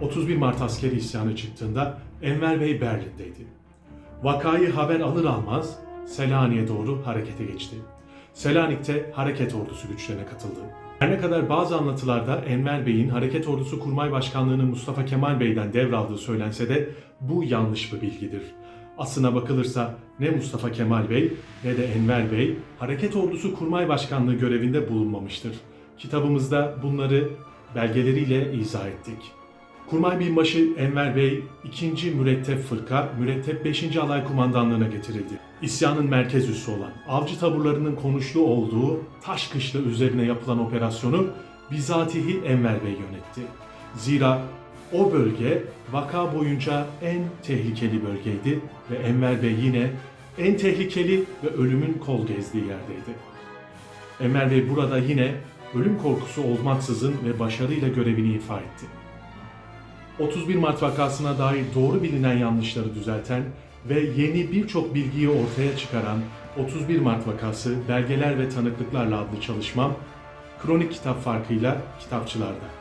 31 Mart askeri isyanı çıktığında Enver Bey Berlin'deydi. Vakayı haber alır almaz Selanik'e doğru harekete geçti. Selanik'te hareket ordusu güçlerine katıldı. Her ne kadar bazı anlatılarda Enver Bey'in Hareket Ordusu Kurmay Başkanlığı'nı Mustafa Kemal Bey'den devraldığı söylense de bu yanlış bir bilgidir. Aslına bakılırsa ne Mustafa Kemal Bey ne de Enver Bey Hareket Ordusu Kurmay Başkanlığı görevinde bulunmamıştır. Kitabımızda bunları belgeleriyle izah ettik. Kurmay Binbaşı Enver Bey 2. Mürettep Fırka, Mürettep 5. Alay Kumandanlığı'na getirildi. İsyanın merkez üssü olan avcı taburlarının konuşlu olduğu Taşkışla üzerine yapılan operasyonu bizatihi Enver Bey yönetti. Zira o bölge vaka boyunca en tehlikeli bölgeydi ve Enver Bey yine en tehlikeli ve ölümün kol gezdiği yerdeydi. Enver Bey burada yine ölüm korkusu olmaksızın ve başarıyla görevini ifa etti. 31 Mart vakasına dair doğru bilinen yanlışları düzelten ve yeni birçok bilgiyi ortaya çıkaran 31 Mart vakası belgeler ve tanıklıklarla adlı çalışmam kronik kitap farkıyla kitapçılarda.